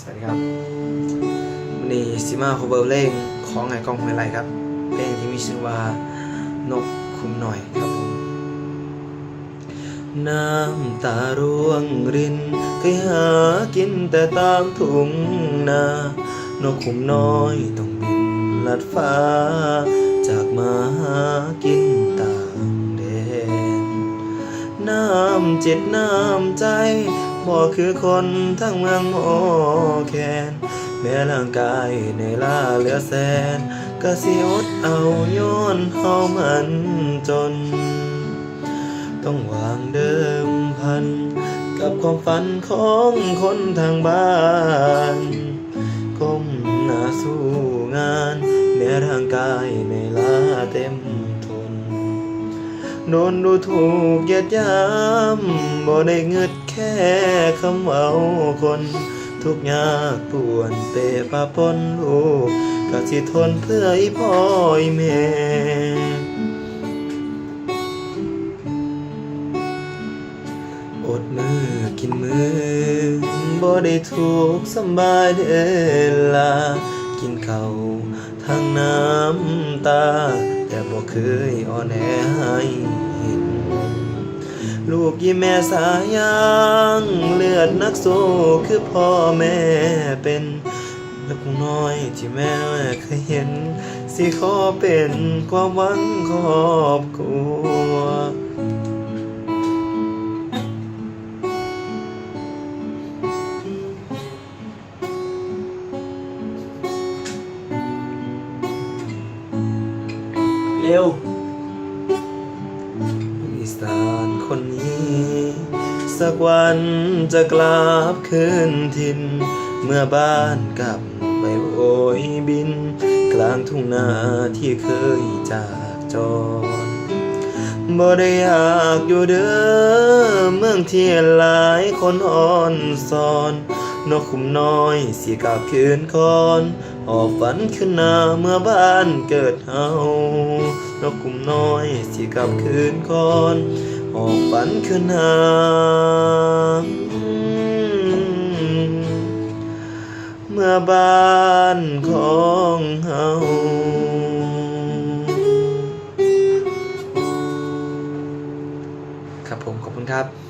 สวัสดีครับวันนี้ซิมาโคเบอร์เพลงของไงกองห้วยไรครับเพลงที่มีชื่อว่านกคุมหน่อยครับผมน้ำตาร่วงรินเคยหากินแต่ตามทุ่งนานกคุมน้อยต้องบินลัดฟ้า จากมาหากินต่างแดนน้ำจิตน้ำใจ บ่อคือคนทั้งเมืองโมแคนแม้ร่างกายในล่าเหลือแสนก็สิอดเอาย้อนเฮามันจน ต้องวางเดิมพัน กับความฝันของคนทางบ้านก้มหน้าสู้งานแม้ร่างกายในลาเต็ม โดนดูถูกเหยียดหยามบ่ได้เงึดแค่คำเว้าคน ทุกข์ยากปวนเปปะปนลูกก็สิทนเพื่ออีพ่ออีแม่อดมือกินมือบ่ได้ถูกสบายเดลา กินเขาวทางน้ำตา แต่บ่เคยอ่อนแอให้เห็น ลูกยี่แม่สายยางเลือดนักสู้คือพ่อแม่เป็นลูกน้อยที่แม่เคยเห็น สิขอเป็นความหวังครอบครัว เร็วอีสานคนนี้ สักวันจะกลับคืนถิ่นเมื่อบ้านกลับไปโอยบิน กลางทุ่งนาที่เคยจากจรบ่ได้อยากอยู่เด้อเมืองที่หลายคนอ่อนสอน นกคุมน้อยสิกลับคืนคอนหอบฝันขึ้นหน้าเมื่อบ้านเกิดเฮานกคุมน้อยสิกลับคืนคอนหอบฝันขึ้นหน้าเมื่อบ้านของเฮาครับผมขอบคุณครับ